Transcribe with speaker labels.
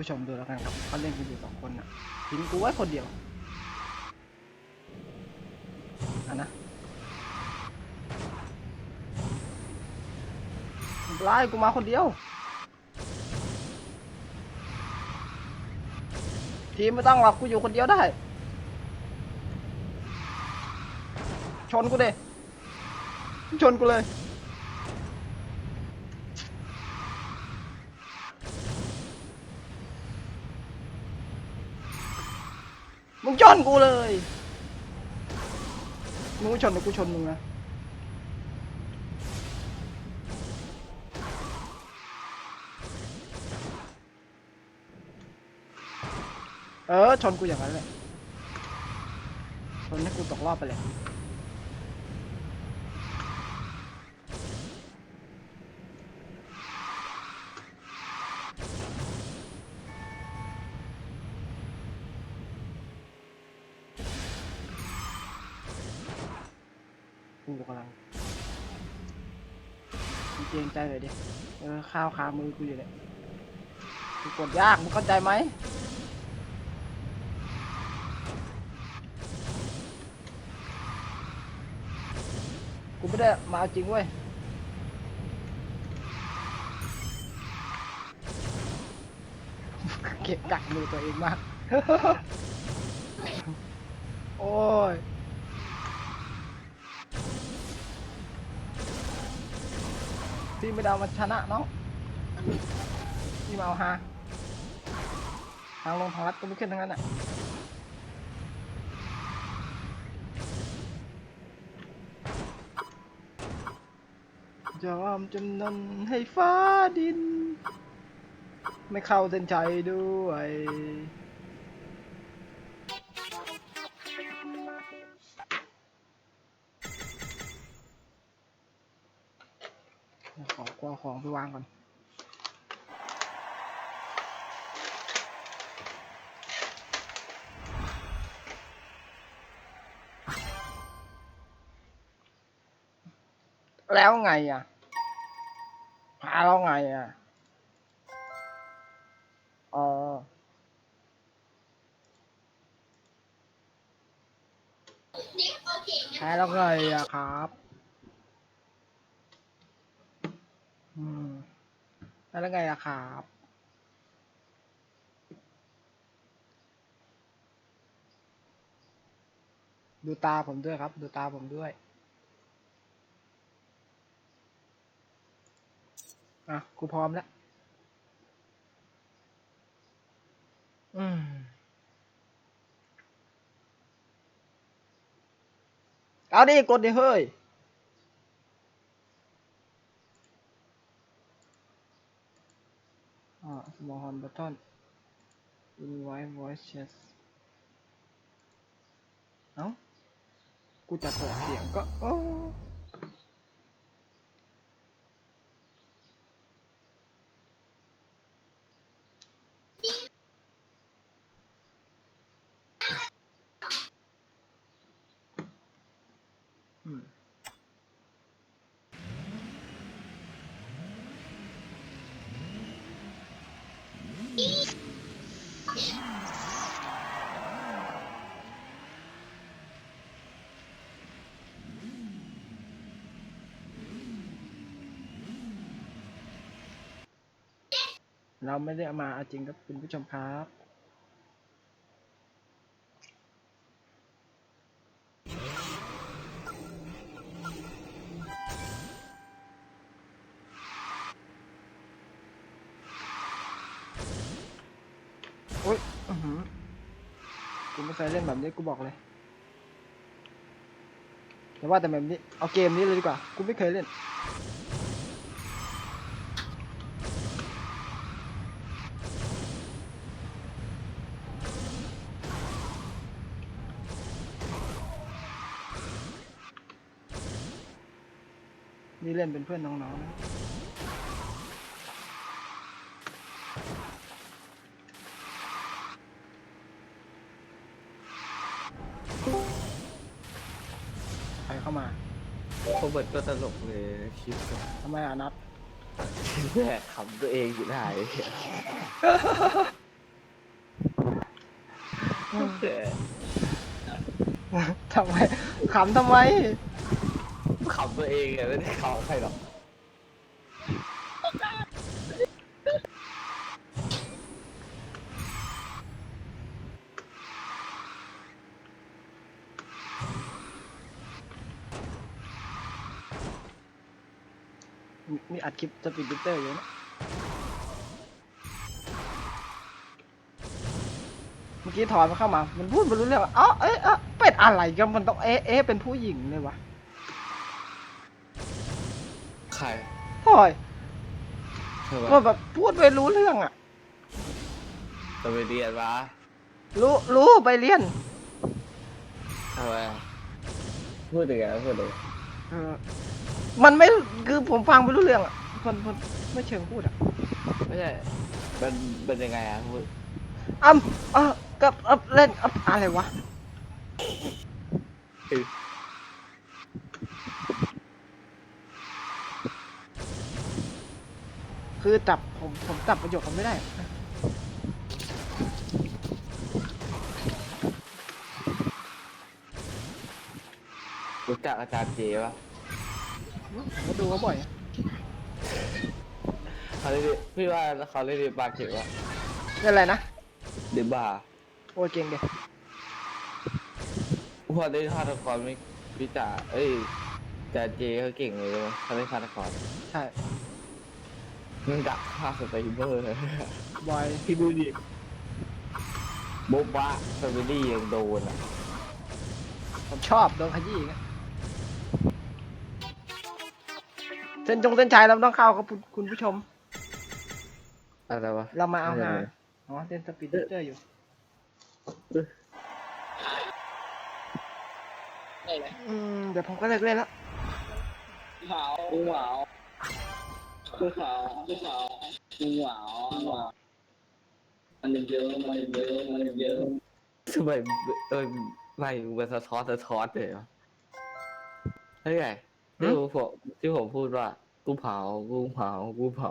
Speaker 1: ผู้ชมดูแล้วกันครับเขาเล่นกันอยู่สองคนอะทิ้งกูไว้คนเดียวอะนะไม่กูมาคนเดียว ทีมไม่ต้องหรอกกูอยู่คนเดียวได้ ชนกูเดชนกูเลย มึงชนกูเลย มึงชนเดี๋ยวกูชนมึงนะเออชนกูอย่างนั้นเลยชนให้กูตกรอบไปเลย กูกำลังเกรงใจเลยดิเออข้าวขามือกูอยู่เนี่ยกูกดยากมึงเข้าใจไหมกูไม่ได้มาเอาจริงเว้ยเก็บกักมือตัวเองมาก โอ้ย พี่ไม่ได้เอามาชนะน้องพี่มาเอาฮาทางลงทางลัดก็ไม่ขึ้นทั้งนั้นอะยอมจำนนให้ฟ้าดิน ไม่เข้าเส้นชัยด้วย ขอกวของไปวางก่อนแล้วไงอะพาแล้วไงอะอ๋อแพ้แล้วไงอะครับ อืม แล้วไงอะครับดูตาผมด้วยครับ ดูตาผมด้วยอะกูพร้อมแล้ว อืม เอาดิ กดดิเฮ้ย อ่า small horn button invite voice chat เอ้า กูจะเปิดเสียงก็โอ้อืม เราไม่ได้เอามาอาจริงครับคุณผู้ชมครับโอ๊ยอือหือกูไม่เคยเล่นแบบนี้กูบอกเลยแต่ว่าแต่แบบนี้ เอาเกมนี้เลยดีกว่า กูไม่เคยเล่น นี่เล่นเป็นเพื่อนน้องๆนะใครเข้ามา
Speaker 2: โรเบิร์ตก็ตลกเลยคลิปก็
Speaker 1: ทำไมอะนัด
Speaker 2: แม่ขำตัวเองอยู่ได้เออ
Speaker 1: ทำไมขำทำไม
Speaker 2: ขำตัวเองไงไม่ได้ขำใครหรอก
Speaker 1: มีอัดคลิปสปีดดิเตอร์อยู่นะ เมื่อกี้ถอนมาเข้ามา มันพูดม่รู้เรื่องอะเอ้าเอ๊ะเอ๊ะเป็ดอะไรกันมันต้องเอ๊ะเอ๊ะเป็นผู้หญิงเลยวะ
Speaker 2: ใคร
Speaker 1: โอ้ย
Speaker 2: ใช่ไหม
Speaker 1: มันแบบพูดไม่รู้เรื่องอะ
Speaker 2: จะไปเรียนวะ
Speaker 1: รู้รู้ไปเรียน
Speaker 2: ทำไมอะพูดยังไงพูดยังไง
Speaker 1: เออมันไม่คือผมฟังไม่รู้เรื่องอะมันมันไม่เชิงพูดอะ
Speaker 2: ไม่ใช่เป็นเป็นยังไงอะพูด
Speaker 1: อ้ำเออกับเอ่อเล่นเอ่ออะไรวะ
Speaker 2: คือ
Speaker 1: คือจับผมผมจับประโยคมันไม่ได้
Speaker 2: รู้จักอาจารย์เจปะ
Speaker 1: ผมก็ดูเขาบ่อย
Speaker 2: เขาเล่นดิพี่ว่าเขาเล่นดีบาร์เก็ตวะ
Speaker 1: เล่นอะไรนะ
Speaker 2: เดบาร์
Speaker 1: โอ้ยเก่งเด็
Speaker 2: พอเล่นฆาตกรไม่พี่จ๋าเอ้ยอาจารย์เจเขาเก่งเลยนะเขาเล่นฆาตกร
Speaker 1: ใช่
Speaker 2: มันดักฆ่าสไตรเบอร์เลย
Speaker 1: บ่อย
Speaker 2: พี่ดูดิโบ๊ะบะแฟมิลี่ยังโดนอะ
Speaker 1: ผมชอบโดนขยี้อย่างเงี้ยเส้นจงเส้นชัยเราต้องเข้าครับคุณคุณผู้ชม
Speaker 2: อะไรวะ
Speaker 1: เรามาเอาหา
Speaker 2: ไม่เป็นไร
Speaker 1: อ๋อเล่นสปีดดิเตอร์อยู่อืมเดี๋ยวผมก็เลิกเล่นแล้ว
Speaker 3: ขาวกูขาว กูขาวกูขากูขามันเยอะมันเยอะมันเยอะ
Speaker 2: ทำไมเออไม่มันสะท้อนสะท้อนเลยเหรอเฮ้ยไงที่ผมที่ผมพูดว่า กูเผา กูเผา กูเผา